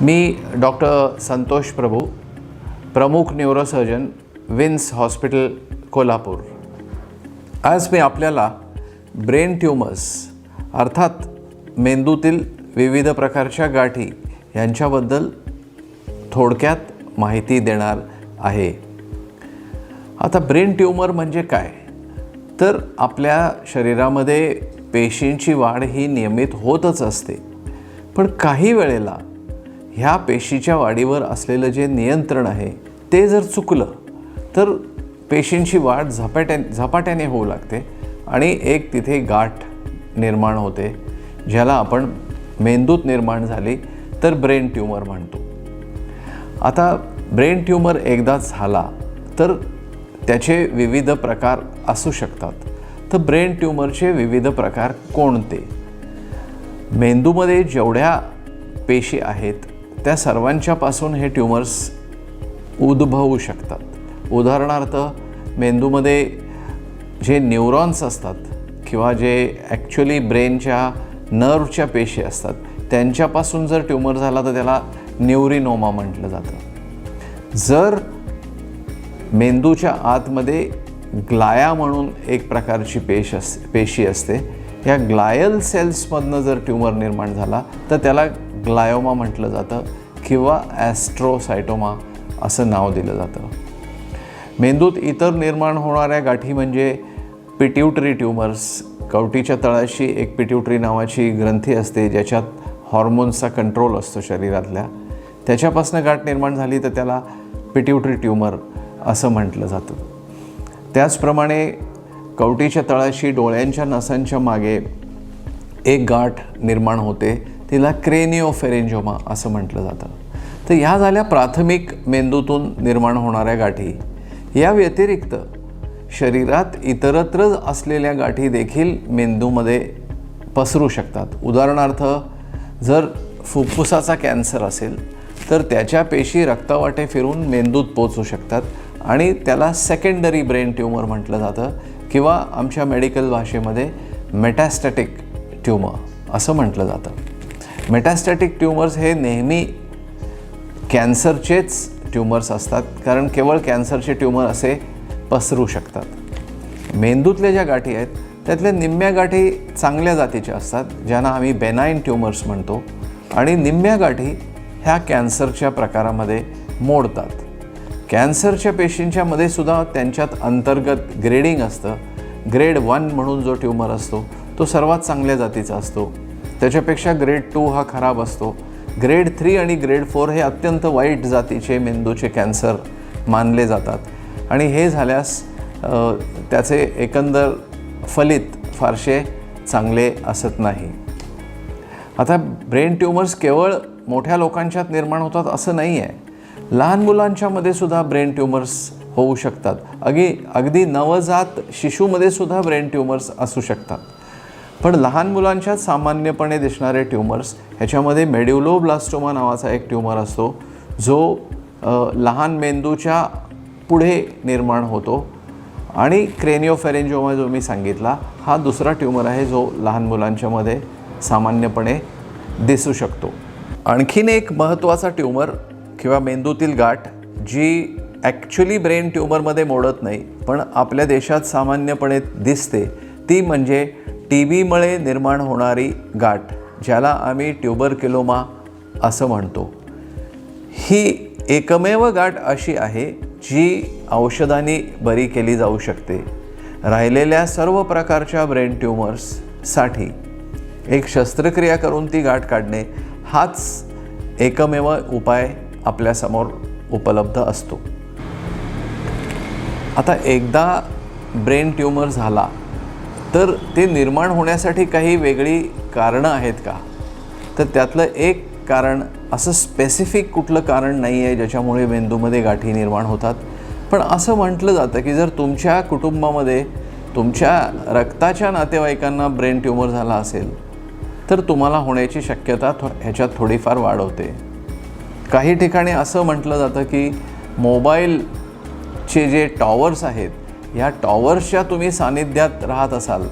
मी doctor Santosh प्रभू प्रमुख neurosurgeon wins hospital Kolhapur. आज मी आपल्याला ब्रेन ट्युमर्स अर्थात मेंदूतील विविध प्रकारच्या गाठी यांच्याबद्दल थोडक्यात माहिती देणार आहे. आता ब्रेन ट्युमर म्हणजे काय? तर आपल्या शरीरामध्ये पेशींची वाढ ही नियमित होतच असते. पण काही वेळेला ह्या पेशीच्या वाढीवर असलेलं जे नियंत्रण आहे ते जर चुकलं तर पेशींची वाढ झपाट्या झपाट्याने होऊ लागते आणि एक तिथे गाठ निर्माण होते ज्याला आपण मेंदूत निर्माण झाली तर ब्रेन ट्युमर म्हणतो. आता ब्रेन ट्युमर एकदा झाला तर त्याचे विविध प्रकार असू शकतात. तर ब्रेन ट्युमरचे विविध प्रकार कोणते? मेंदूमध्ये जेवढ्या पेशी आहेत त्या सर्वांच्यापासून हे ट्युमर्स उद्भवू शकतात. उदाहरणार्थ मेंदूमध्ये जे न्यूरॉन्स असतात किंवा जे ॲक्च्युली ब्रेनच्या नर्वच्या पेशी असतात त्यांच्यापासून जर ट्युमर झाला तर त्याला न्यूरिनोमा म्हटलं जातं. जर मेंदूच्या आतमध्ये ग्लाया म्हणून एक प्रकारची पेश अस पेशी असते या ग्लायल सेल्समधनं जर ट्युमर निर्माण झाला तर त्याला ग्लायोमा म्हटलं जातं. किंवा ॲस्ट्रोसायटोमा असं नाव दिलं जातं. मेंदूत इतर निर्माण होणाऱ्या गाठी म्हणजे पिट्युटरी ट्युमर्स कवटीच्या तळाशी एक पिट्युटरी नावाची ग्रंथी असते ज्याच्यात हॉर्मोन्सचा कंट्रोल असतो शरीरातल्या. त्याच्यापासून गाठ निर्माण झाली तर त्याला पिट्युटरी ट्युमर असं म्हटलं जातं. त्याचप्रमाणे कवटीच्या तळाशी डोळ्यांच्या नसांच्या मागे एक गाठ निर्माण होते. तिला क्रेनिओफेरेंजोमा असं म्हटलं जातं. तर ह्या झाल्या प्राथमिक मेंदूतून निर्माण होणाऱ्या गाठी. या व्यतिरिक्त शरीरात इतरत्र असलेल्या गाठी देखील मेंदूमध्ये पसरू शकतात. उदाहरणार्थ जर फुफ्फुसाचा कॅन्सर असेल तर त्याच्या पेशी रक्तवाटे फिरून मेंदूत पोचू शकतात आणि त्याला सेकंडरी ब्रेन ट्युमर म्हटलं जातं किंवा आमच्या मेडिकल भाषेमध्ये मेटॅस्टॅटिक ट्युमर असं म्हटलं जातं. मेटास्टॅटिक ट्युमर्स हे नेहमी कॅन्सरचेच ट्युमर्स असतात कारण केवळ कॅन्सरचे ट्युमर असे पसरू शकतात. मेंदूतल्या ज्या गाठी आहेत त्यातल्या निम्म्या गाठी चांगल्या जातीच्या असतात ज्यांना आम्ही बेनाईन ट्युमर्स म्हणतो आणि निम्म्या गाठी ह्या कॅन्सरच्या प्रकारामध्ये मोडतात. कॅन्सरच्या पेशींच्या मध्ये सुद्धा त्यांच्यात अंतर्गत ग्रेडिंग असतं. ग्रेड वन म्हणून जो ट्युमर असतो तो सर्वात चांगल्या जातीचा असतो. त्याच्यापेक्षा ग्रेड टू हा खराब असतो. ग्रेड थ्री आणि ग्रेड फोर हे अत्यंत वाईट जातीचे मेंदूचे कॅन्सर मानले जातात. आणि हे झाल्यास त्याचे एकंदर फलित फारसे चांगले असत नाही. आता ब्रेन ट्युमर्स केवळ मोठ्या लोकांच्यात निर्माण होतात असं नाही आहे लहान मुलांच्यामध्ये सुद्धा ब्रेन ट्युमर्स होऊ शकतात. अगदी अगदी नवजात शिशूमध्ये सुद्धा ब्रेन ट्युमर्स असू शकतात. पण लहान मुलांच्यात सामान्यपणे दिसणारे ट्युमर्स ह्याच्यामध्ये मेड्युलोब्लास्टोमा नावाचा एक ट्युमर असतो जो लहान मेंदूच्या पुढे निर्माण होतो. आणि क्रेनिओफेरेंजोमा जो मी सांगितला हा दुसरा ट्युमर आहे जो लहान मुलांच्यामध्ये सामान्यपणे दिसू शकतो. आणखीन एक महत्त्वाचा ट्युमर किंवा मेंदूतील गाठ जी ॲक्च्युली ब्रेन ट्युमरमध्ये मोडत नाही पण आपल्या देशात सामान्यपणे दिसते ती म्हणजे टी बीमुळे निर्माण होणारी गाठ ज्याला आम्ही ट्युबरकिलोमा असं म्हणतो. ही एकमेव गाठ अशी आहे जी औषधांनी बरी केली जाऊ शकते. राहिलेल्या सर्व प्रकारच्या ब्रेन ट्युमर्ससाठी एक शस्त्रक्रिया करून ती गाठ काढणे हाच एकमेव उपाय आपल्यासमोर उपलब्ध असतो. आता एकदा ब्रेन ट्युमर झाला तर ते निर्माण होण्यासाठी काही वेगळी कारणं आहेत का? तर त्यातलं एक कारण असं स्पेसिफिक कुठलं कारण नाही आहे ज्याच्यामुळे मेंदूमध्ये गाठी निर्माण होतात. पण असं म्हटलं जातं की जर तुमच्या कुटुंबामध्ये तुमच्या रक्ताच्या नातेवाईकांना ब्रेन ट्युमर झाला असेल तर तुम्हाला होण्याची शक्यता थो ह्याच्यात थोडीफार वाढवते काही ठिकाणी असं म्हटलं जातं की मोबाईलचे जे टॉवर्स आहेत ह्या टॉवर्सच्या तुम्ही सानिध्यात राहत असाल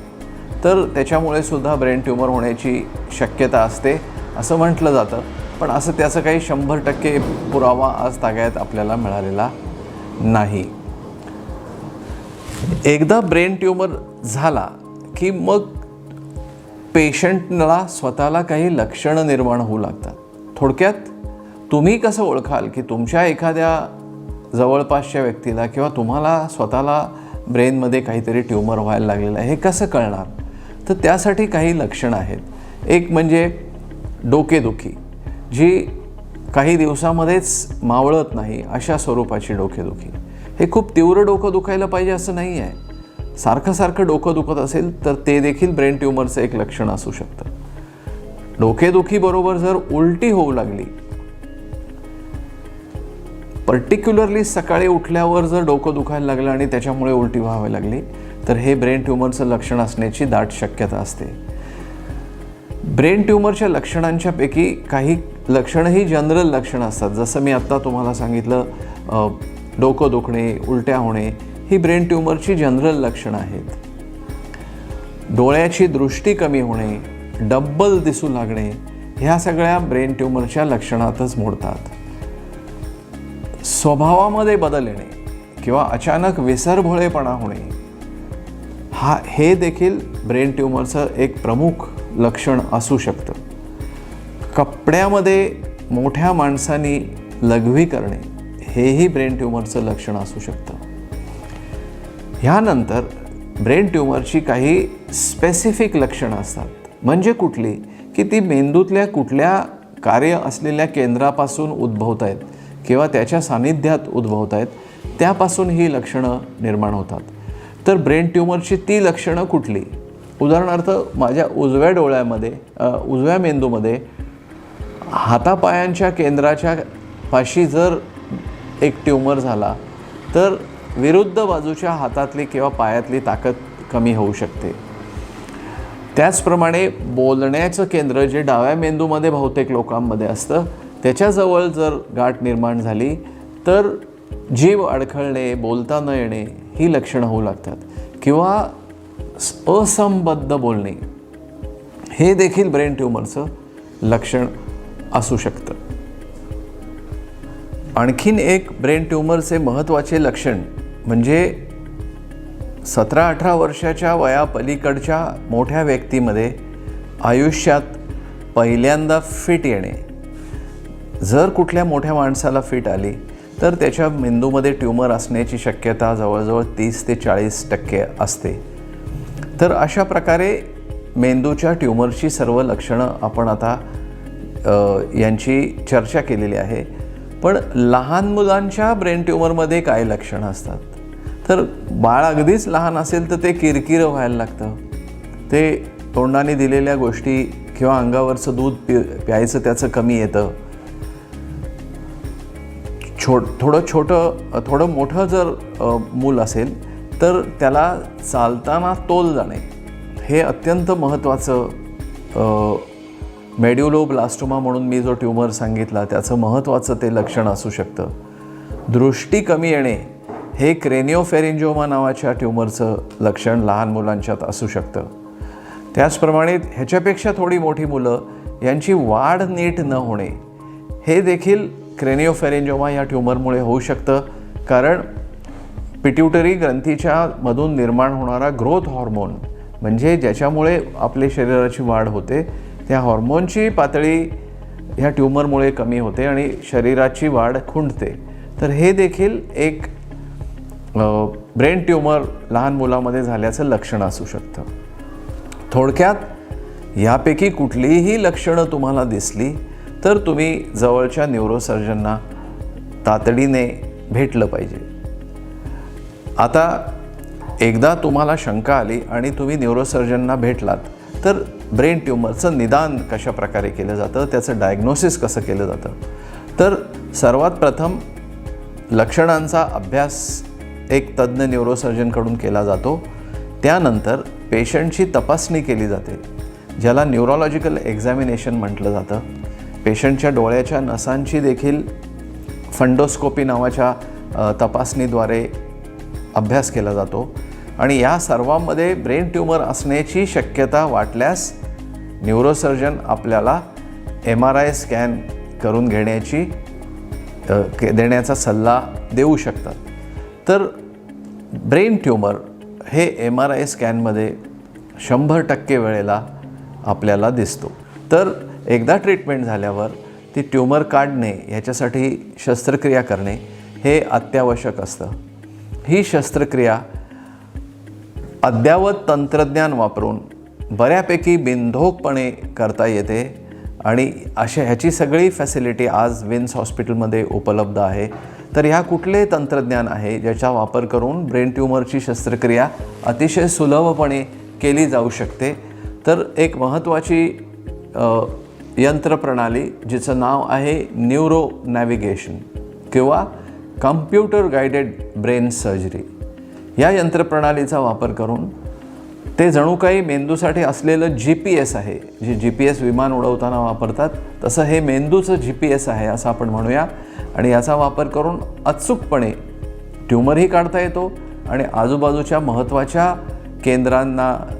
तर त्याच्यामुळे सुद्धा ब्रेन ट्युमर होण्याची शक्यता असते असं म्हटलं जातं. पण असं त्याचं काही शंभर टक्के पुरावा आज ताग्यात आपल्याला मिळालेला नाही. एकदा ब्रेन ट्यूमर झाला की मग पेशंटला स्वतःला काही लक्षणं निर्माण होऊ लागतात. थोडक्यात तुम्ही कसं ओळखाल की तुमच्या एखाद्या जवळपासच्या व्यक्तीला किंवा तुम्हाला स्वतःला ब्रेनमध्ये काहीतरी ट्यूमर व्हायला लागलेलं आहे. हे कसं कळणार? तर त्यासाठी काही लक्षणं आहेत. एक म्हणजे डोकेदुखी जी काही दिवसामध्येच मावळत नाही अशा स्वरूपाची डोकेदुखी. हे खूप तीव्र डोकं दुखायला पाहिजे असं नाही आहे. सारखं सारखं डोकं दुखत असेल तर ते देखील ब्रेन ट्यूमरचं एक लक्षण असू शकतं. डोकेदुखीबरोबर जर उलटी होऊ लागली पर्टिक्युलरली सकाळी उठल्यावर जर डोकं दुखायला लागलं आणि त्याच्यामुळे उलटी व्हावी लागली तर हे ब्रेन ट्यूमरचं लक्षण असण्याची दाट शक्यता असते. ब्रेन ट्यूमरच्या लक्षणांच्यापैकी काही लक्षणंही जनरल लक्षणं असतात. जसं मी आत्ता तुम्हाला सांगितलं डोकं दुखणे उलट्या होणे ही ब्रेन ट्यूमरची जनरल लक्षणं आहेत. डोळ्याची दृष्टी कमी होणे डब्बल दिसू लागणे ह्या सगळ्या ब्रेन ट्यूमरच्या लक्षणातच मोडतात. स्वभावामध्ये बदल येणे किंवा अचानक विसरभोळेपणा होणे हा हे देखील ब्रेन ट्यूमरचं एक प्रमुख लक्षण असू शकतं. कपड्यामध्ये मोठ्या माणसांनी लघवी करणे हेही ब्रेन ट्यूमरचं लक्षण असू शकतं. ह्यानंतर ब्रेन ट्यूमरची काही स्पेसिफिक लक्षणं असतात. म्हणजे कुठली? की ती मेंदूतल्या कुठल्या कार्य असलेल्या केंद्रापासून उद्भवत आहेत किंवा त्याच्या सानिध्यात उद्भवत आहेत त्यापासून ही लक्षणं निर्माण होतात. तर ब्रेन ट्यूमरची ती लक्षणं कुठली? उदाहरणार्थ माझ्या उजव्या डोळ्यामध्ये उजव्या मेंदूमध्ये हातापायांच्या केंद्राच्या पाशी जर एक ट्यूमर झाला तर विरुद्ध बाजूच्या हातातली किंवा पायातली ताकद कमी होऊ शकते. त्याचप्रमाणे बोलण्याचं केंद्र जे डाव्या मेंदूमध्ये बहुतेक लोकांमध्ये असतं त्याच्याजवळ जर गाठ निर्माण झाली तर जीव अडखळणे बोलता न येणे ही लक्षणं होऊ लागतात. किंवा असंबद्ध बोलणे हे देखील ब्रेन ट्यूमरचं लक्षण असू शकतं. आणखीन एक ब्रेन ट्यूमरचे महत्त्वाचे लक्षण म्हणजे सतरा अठरा वर्षाच्या वयापलीकडच्या मोठ्या व्यक्तीमध्ये आयुष्यात पहिल्यांदा फिट येणे. जर कुठल्या मोठ्या माणसाला फिट आली तर त्याच्या मेंदूमध्ये ट्यूमर असण्याची शक्यता जवळजवळ तीस ते चाळीस टक्के असते. तर अशा प्रकारे मेंदूच्या ट्यूमरची सर्व लक्षणं आपण आता यांची चर्चा केलेली आहे. पण लहान मुलांच्या ब्रेन ट्यूमरमध्ये काय लक्षणं असतात? तर बाळ अगदीच लहान असेल तर ते किरकिरं व्हायला लागतं. ते तोंडाने दिलेल्या गोष्टी किंवा अंगावरचं दूध पि प्यायचं त्याचं कमी येतं. छो थोडं छोटं थोडं मोठं जर मूल असेल तर त्याला चालताना तोल जाणे हे अत्यंत महत्त्वाचं मेड्युलोब्लास्टोमा म्हणून मी जो ट्यूमर सांगितला त्याचं महत्त्वाचं ते लक्षण असू शकतं. दृष्टी कमी येणे हे क्रेनिओफेरिंजोमा नावाच्या ट्यूमरचं लक्षण लहान मुलांच्यात असू शकतं. त्याचप्रमाणे ह्याच्यापेक्षा थोडी मोठी मुलं यांची वाढ नीट न होणे हे देखील क्रेनिओफेरेंजोमा या ट्युमरमुळे होऊ शकतं. कारण पिट्युटरी ग्रंथीच्या मधून निर्माण होणारा ग्रोथ हॉर्मोन म्हणजे ज्याच्यामुळे आपले शरीराची वाढ होते त्या हॉर्मोनची पातळी ह्या ट्यूमरमुळे कमी होते आणि शरीराची वाढ खुंटते. तर हे देखील एक ब्रेन ट्यूमर लहान मुलामध्ये झाल्याचं लक्षण असू शकतं. थोडक्यात यापैकी कुठलीही लक्षणं तुम्हाला दिसली तर तुम्ही जवळच्या न्यूरोसर्जनना तातडीने भेटलं पाहिजे. आता एकदा तुम्हाला शंका आली आणि तुम्ही न्यूरोसर्जनना भेटलात तर ब्रेन ट्युमरचं निदान कशा प्रकारे केलं जातं त्याचं डायग्नोसिस कसं केलं जातं? तर सर्वात प्रथम लक्षणांचा अभ्यास एक तज्ज्ञ न्यूरोसर्जनकडून केला जातो. त्यानंतर पेशंटची तपासणी केली जाते ज्याला न्यूरोलॉजिकल एक्झामिनेशन म्हटलं जातं. पेशंटच्या डोळ्याच्या नसांची देखील फंडोस्कोपी नावाच्या तपासणीद्वारे अभ्यास केला जातो. आणि या सर्वांमध्ये ब्रेन ट्यूमर असण्याची शक्यता वाटल्यास न्यूरोसर्जन आपल्याला एम आर आय स्कॅन करून घेण्याची के- देण्याचा सल्ला देऊ शकतात. तर ब्रेन ट्यूमर हे एम आर आय स्कॅनमध्ये शंभर टक्के वेळेला आपल्याला दिसतो. तर एकदा ट्रीटमेंट झाल्यावर ती ट्यूमर काढणे ह्याच्यासाठी शस्त्रक्रिया करणे हे अत्यावश्यक असतं. ही शस्त्रक्रिया अद्यावत तंत्रज्ञान वापरून बऱ्यापैकी बिनधोकपणे करता येते आणि अशा ह्याची सगळी फॅसिलिटी आज विन्स हॉस्पिटलमध्ये उपलब्ध आहे. तर ह्या कुठले तंत्रज्ञान आहे ज्याचा वापर करून ब्रेन ट्यूमरची शस्त्रक्रिया अतिशय सुलभपणे केली जाऊ शकते? तर एक महत्त्वाची यंत्रप्रणाली जिचं नाव आहे न्यूरो नॅव्हिगेशन किंवा कम्प्युटर गायडेड ब्रेन सर्जरी. या यंत्रप्रणालीचा वापर करून ते जणू काही मेंदूसाठी असलेलं जी पी एस आहे जे जी पी एस विमान उडवताना वापरतात तसं हे मेंदूचं जी पी एस आहे असं आपण म्हणूया आणि याचा वापर करून अचूकपणे ट्यूमरही काढता येतो आणि आजूबाजूच्या महत्त्वाच्या केंद्रांना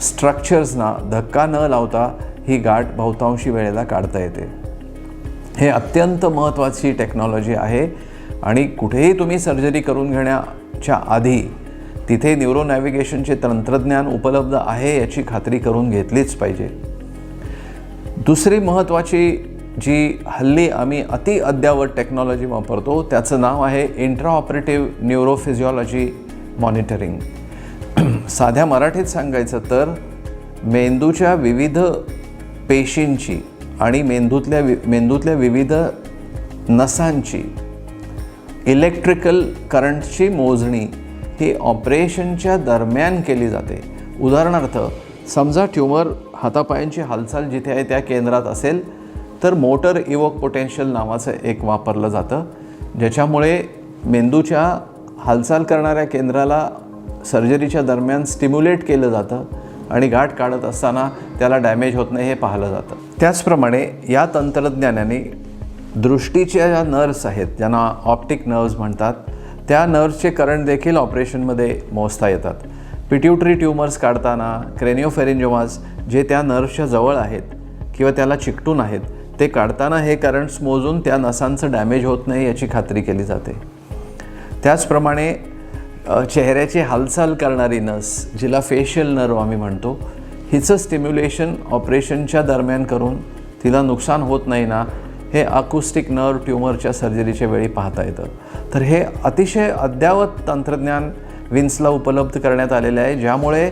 स्ट्रक्चर्सना धक्का न लावता ही गाठ बहुतांशी वेळेला काढता येते. हे अत्यंत महत्त्वाची टेक्नॉलॉजी आहे आणि कुठेही तुम्ही सर्जरी करून घेण्याच्या आधी तिथे न्यूरो नॅव्हिगेशनचे तंत्रज्ञान उपलब्ध आहे याची खात्री करून घेतलीच पाहिजे. दुसरी महत्त्वाची जी हल्ली आम्ही अति अद्यावत टेक्नॉलॉजी वापरतो त्याचं नाव आहे इंट्राऑपरेटिव्ह न्यूरोफिजिओलॉजी मॉनिटरिंग साध्या मराठीत सांगायचं तर मेंदूच्या विविध पेशींची आणि मेंदूतल्या वि मेंदूतल्या विविध नसांची इलेक्ट्रिकल करंटची मोजणी ही ऑपरेशनच्या दरम्यान केली जाते. उदाहरणार्थ समजा ट्यूमर हातापायांची हालचाल जिथे आहे त्या केंद्रात असेल तर मोटर इवोक पोटेन्शियल नावाचं एक वापरलं जातं ज्याच्यामुळे मेंदूच्या हालचाल करणाऱ्या केंद्राला सर्जरीच्या दरम्यान स्टिम्युलेट केलं जातं. आणि गाठ काढत असताना त्याला डॅमेज होत नाही हे पाहिलं जातं. त्याचप्रमाणे या तंत्रज्ञानाने दृष्टीच्या ज्या नर्व्स आहेत ज्यांना ऑप्टिक नर्व्स म्हणतात त्या नर्व्सचे करंट देखील ऑपरेशनमध्ये मोजता येतात. पिट्युटरी ट्यूमर्स काढताना क्रेनिओफेरिंजोमास जे त्या नर्व्सच्या जवळ आहेत किंवा त्याला चिकटून आहेत ते काढताना हे करंट्स मोजून त्या नसांचं डॅमेज होत नाही याची खात्री केली जाते. त्याचप्रमाणे चेहऱ्याची हालचाल करणारी नस जिला फेशियल नर्व आम्ही म्हणतो हिचं स्टिम्युलेशन ऑपरेशनच्या दरम्यान करून तिला नुकसान होत नाही ना हे अकुस्टिक नर्व ट्यूमरच्या सर्जरीच्या वेळी पाहता येतं. तर हे अतिशय अद्यावत तंत्रज्ञान विन्सला उपलब्ध करण्यात आलेलं आहे ज्यामुळे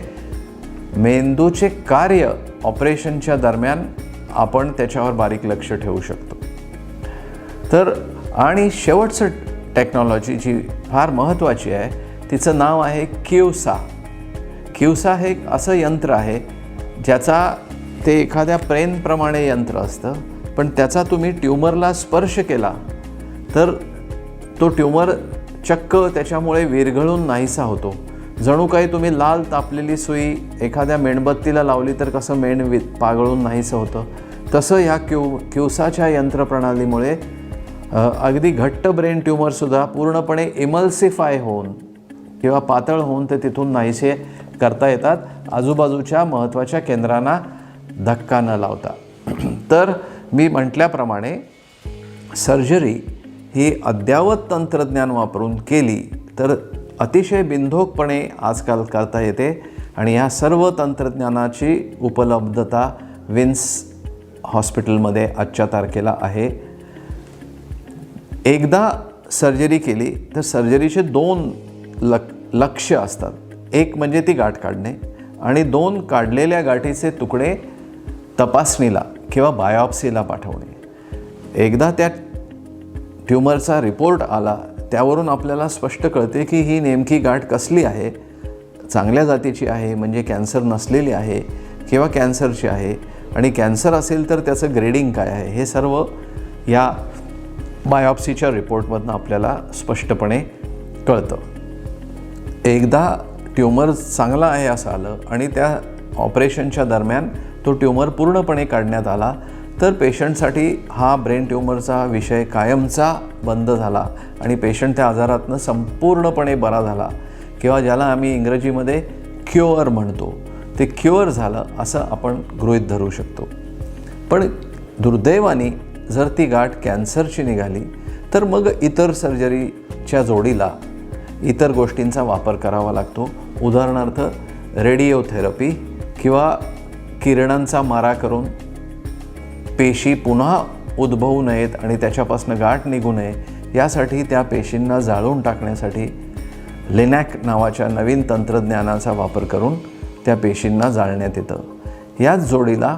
मेंदूचे कार्य ऑपरेशनच्या दरम्यान आपण त्याच्यावर बारीक लक्ष ठेवू शकतो. तर आणि शेवटचं टेक्नॉलॉजी जी फार महत्त्वाची आहे तिचं नाव आहे क्यूसा क्यूसा हे एक असं यंत्र आहे ज्याचा ते एखाद्या प्रेनप्रमाणे यंत्र असतं पण त्याचा तुम्ही ट्यूमरला स्पर्श केला तर तो ट्यूमर चक्क त्याच्यामुळे विरघळून नाहीसा होतो. जणू काही तुम्ही लाल तापलेली सुई एखाद्या मेणबत्तीला लावली तर कसं मेण वि पागळून नाहीसं होतं. तसं ह्या क्यू क्युसाच्या यंत्रप्रणालीमुळे अगदी घट्ट ब्रेन ट्यूमरसुद्धा पूर्णपणे इमल्सिफाय होऊन किंवा पातळ होऊन ते तिथून नाहीसे करता येतात. आजूबाजूच्या महत्त्वाच्या केंद्रांना धक्का न लावता. तर मी म्हटल्याप्रमाणे सर्जरी ही अद्यावत तंत्रज्ञान वापरून केली तर अतिशय बिंधोकपणे आजकाल करता येते आणि ह्या सर्व तंत्रज्ञानाची उपलब्धता विन्स हॉस्पिटलमध्ये आजच्या तारखेला आहे. एकदा सर्जरी केली तर सर्जरीचे दोन लक लक्ष असतात. एक म्हणजे ती गाठ काढणे आणि दोन काढलेल्या गाठीचे तुकडे तपासणीला किंवा बायोप्सीला पाठवणे. एकदा त्या ट्यूमरचा रिपोर्ट आला त्यावरून आपल्याला स्पष्ट कळते की ही नेमकी गाठ कसली आहे? चांगल्या जातीची आहे म्हणजे कॅन्सर नसलेली आहे किंवा कॅन्सरची आहे? आणि कॅन्सर असेल तर त्याचं ग्रेडिंग काय आहे? हे सर्व या बायोप्सीच्या रिपोर्टमधनं आपल्याला स्पष्टपणे कळतं. एकदा ट्यूमर चांगला आहे असं आलं आणि त्या ऑपरेशनच्या दरम्यान तो ट्यूमर पूर्णपणे काढण्यात आला तर पेशंटसाठी हा ब्रेन ट्यूमरचा विषय कायमचा बंद झाला आणि पेशंट त्या आजारातनं संपूर्णपणे बरा झाला किंवा ज्याला आम्ही इंग्रजीमध्ये क्युअर म्हणतो. ते क्युअर झालं असं आपण गृहीत धरू शकतो. पण दुर्दैवाने जर ती गाठ कॅन्सरची निघाली तर मग इतर सर्जरीच्या जोडीला इतर गोष्टींचा वापर करावा लागतो. उदाहरणार्थ रेडिओथेरपी किंवा किरणांचा मारा करून पेशी पुन्हा उद्भवू नयेत आणि त्याच्यापासून गाठ निघू नये यासाठी त्या पेशींना जाळून टाकण्यासाठी लेनॅक नावाच्या नवीन तंत्रज्ञानाचा वापर करून त्या पेशींना जाळण्यात येतं. याच जोडीला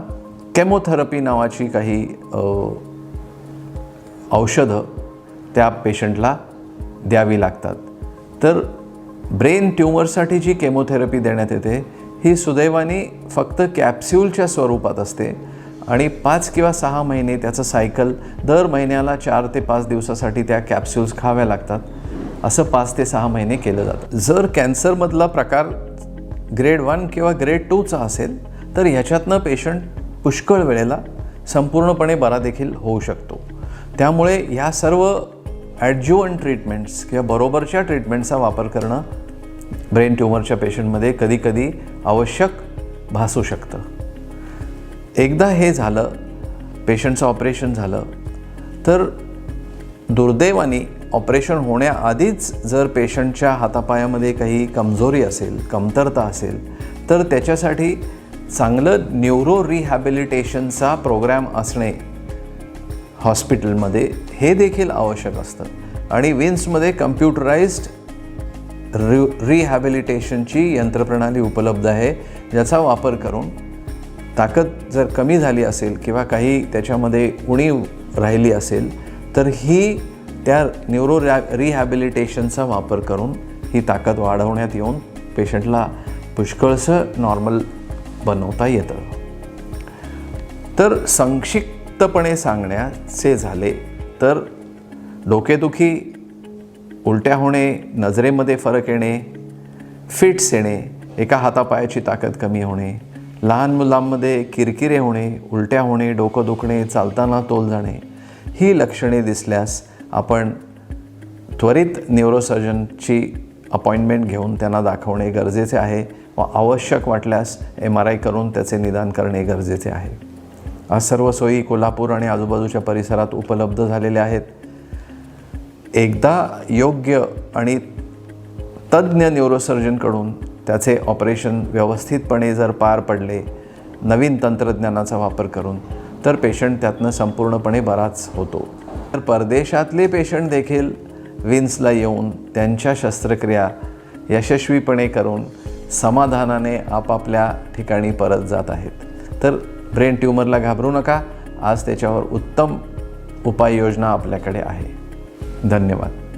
केमोथेरपी नावाची काही औषधं त्या पेशंटला द्यावी लागतात. तर ब्रेन ट्युमरसाठी जी केमोथेरपी देण्यात येते ही सुदैवाने फक्त कॅप्स्यूलच्या स्वरूपात असते आणि पाच किंवा सहा महिने त्याचं सायकल दर महिन्याला चार ते पाच दिवसासाठी त्या कॅप्स्युल्स खाव्या लागतात. असं पाच ते सहा महिने केलं जातं. जर कॅन्सरमधला प्रकार ग्रेड वन किंवा ग्रेड टूचा असेल तर ह्याच्यातनं पेशंट पुष्कळ वेळेला संपूर्णपणे बरा देखील होऊ शकतो. त्यामुळे ह्या सर्व ॲडज्युअन ट्रीटमेंट्स किंवा बरोबरच्या ट्रीटमेंटचा वापर करणं ब्रेन ट्यूमरच्या पेशंटमध्ये कधीकधी आवश्यक भासू शकतं. एकदा हे झालं पेशंटचं ऑपरेशन झालं तर दुर्दैवाने ऑपरेशन होण्याआधीच जर पेशंटच्या हातापायामध्ये काही कमजोरी असेल कमतरता असेल तर त्याच्यासाठी चांगलं न्यूरो रिहॅबिलिटेशनचा प्रोग्रॅम असणे हॉस्पिटलमध्ये हे देखील आवश्यक असतं. आणि विन्समध्ये कम्प्युटराइज्ड रि रिहॅबिलिटेशनची यंत्रप्रणाली उपलब्ध आहे ज्याचा वापर करून ताकद जर कमी झाली असेल किंवा काही त्याच्यामध्ये उणीव राहिली असेल तर ही त्या न्यूरो रॅ रिहॅबिलिटेशनचा वापर करून ही ताकद वाढवण्यात येऊन पेशंटला पुष्कळसं नॉर्मल बनवता येतं. तर संक्षिप्त संक्षिप्तपणे सांगण्याचे झाले तर डोकेदुखी उलट्या होणे नजरेमध्ये फरक येणे फिट्स येणे एका हातापायाची ताकद कमी होणे लहान मुलांमध्ये किरकिरे होणे उलट्या होणे डोकं दुखणे चालताना तोल जाणे ही लक्षणे दिसल्यास आपण त्वरित न्यूरोसर्जनची अपॉइंटमेंट घेऊन त्यांना दाखवणे गरजेचे आहे व आवश्यक वाटल्यास एम आर आय करून त्याचे निदान करणे गरजेचे आहे. सर्व सोयी कोल्हापूर आणि आजूबाजूच्या परिसरात उपलब्ध झालेल्या आहेत. एकदा योग्य आणि तज्ज्ञ न्यूरोसर्जनकडून त्याचे ऑपरेशन व्यवस्थितपणे जर पार पडले नवीन तंत्रज्ञानाचा वापर करून तर पेशंट त्यातनं संपूर्णपणे बराच होतो. तर परदेशातले पेशंट देखील विन्सला येऊन त्यांच्या शस्त्रक्रिया यशस्वीपणे करून समाधानाने आपापल्या ठिकाणी परत जात आहेत. तर ब्रेन ट्यूमरला घाबरू नका. आज त्याच्यावर उत्तम उपाययोजना आपल्याकडे आहे. धन्यवाद.